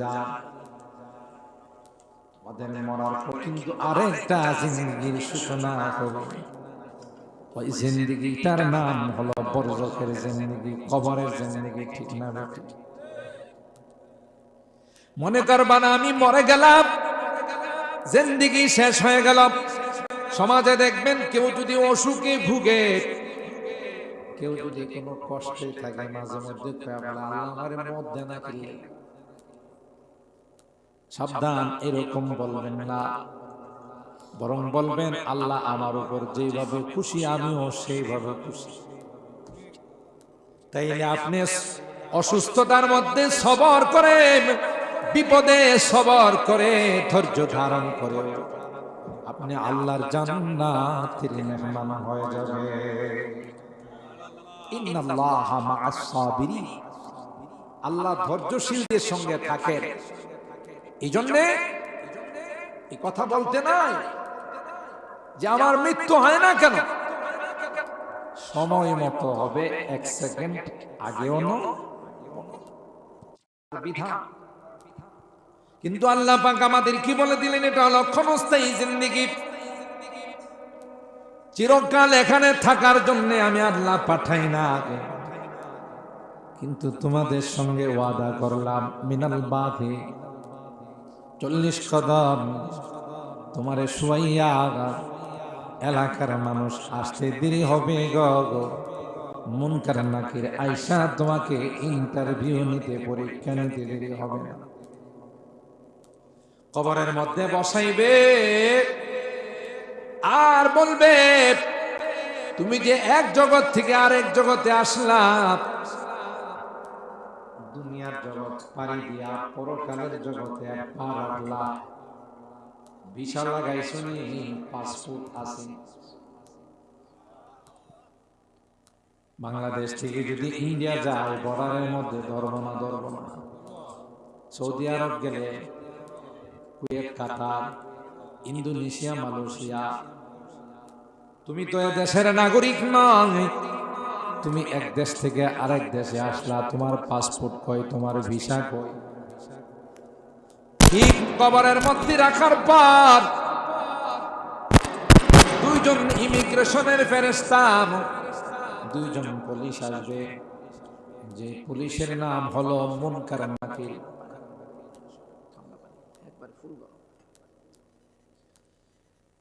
যান আমাদের মরার পর কিন্তু আরেকটা জিন্দগির সূচনা হবে। ওই জিন্দগিটার নাম হলো বরজকের জিন্দগি কবরের জিন্দগি ঠিক না মনে করবা না আমি মরে গেলাম। জিন্দগি শেষ হয়ে গেল। সমাজে দেখবেন কেউ যদি অসুখে ভুগে কেউ যদি কোনো কষ্টে থাকে মাঝে মধ্যে আল্লাহ আমারে মত না সাবধান এরকম বলবেন না। বরং বলবেন আল্লাহ আমার উপর যেভাবে খুশি আমিও সেইভাবে খুশি। তাইলে আপনি অসুস্থতার মধ্যে সবর করে বিপদে সবর করে ধৈর্য ধারণ করে আপনি আল্লাহর জান্নাতের মেহমান হয়ে যাবে। আল্লাহ ধৈর্যশীলদের সঙ্গে থাকেন। এই জন্যে এই কথা বলতে নাই যে আমার মৃত্যু হয় না কেন? সময় মতো হবে, এক সেকেন্ড আগেও বিধান। কিন্তু আল্লাহ পাক আমাদের কি বলে দিলেন? এটা হলো ক্ষণস্থায়ী জিন্দিগি। চিরকাল এখানে থাকার জন্য আমি আল্লাহ পাঠাই না কিন্তু তোমাদের সঙ্গে ওয়াদা করলাম, মিনাল বাঘে চল্লিশ কদম তোমারে শুয়াইয়া এলাকার মানুষ আসতে দেরি হবে গো গো। মুনকার নাকির আয়সা তোমাকে ইন্টারভিউ নিতে, পরীক্ষা নিতে দেরি হবে না। কবরের মধ্যে বসাইবে আর বলবে, তুমি যে এক জগৎ থেকে আরেক জগতে আসলা দুনিয়ার জগৎ পাড়ি দিয়া পরকালের জগতে পা রাখলা বিশাল লাগাই পাসপোর্ট আছে। বাংলাদেশ থেকে যদি ইন্ডিয়া যায়, বর্ডারের মধ্যে ধরব না ধরব না। সৌদি আরব গেলে কুয়েত, কাতার, ইন্দোনেশিয়া, মালয়েশিয়া। তুমি তো এ দেশের নাগরিক নয় তুমি এক দেশ থেকে আরেক দেশে আসলা, তোমার পাসপোর্ট কই তোমার ভিসা কই ঠিক কবরের মধ্যে রাখার পর দুইজন ইমিগ্রেশনের ফেরেস্তা দুইজন পুলিশ আসবে। যে পুলিশের নাম হলো মুনকার নাকির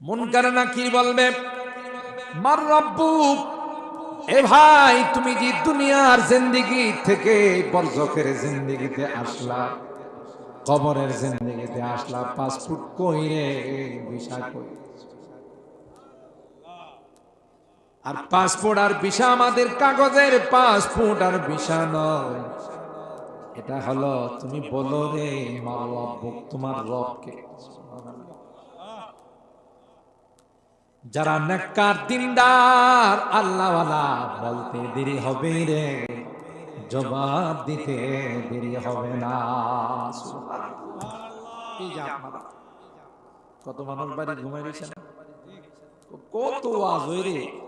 মুনকার নাকির বলবে, মার রব্বুক এ ভাই, তুমি যে দুনিয়ার জিন্দিগি থেকে বরজকের জিন্দিগিতে আসলা? কবরের জিন্দিগিতে আসলা? পাসপোর্ট কই রে? ভিসা কই? আর পাসপোর্ট আর ভিসা আমাদের কাগজের পাসপোর্ট আর ভিসা নয়। এটা হলো, তুমি বলো রে মা তোমার রবকে। যারা নাক্কার দিনদার, আল্লাহওয়ালা বলতে দেরি হবে রে। জবাব দিতে দেরি হবে না। কত মানুষ বাড়ি ঘুমাই কত আজ রে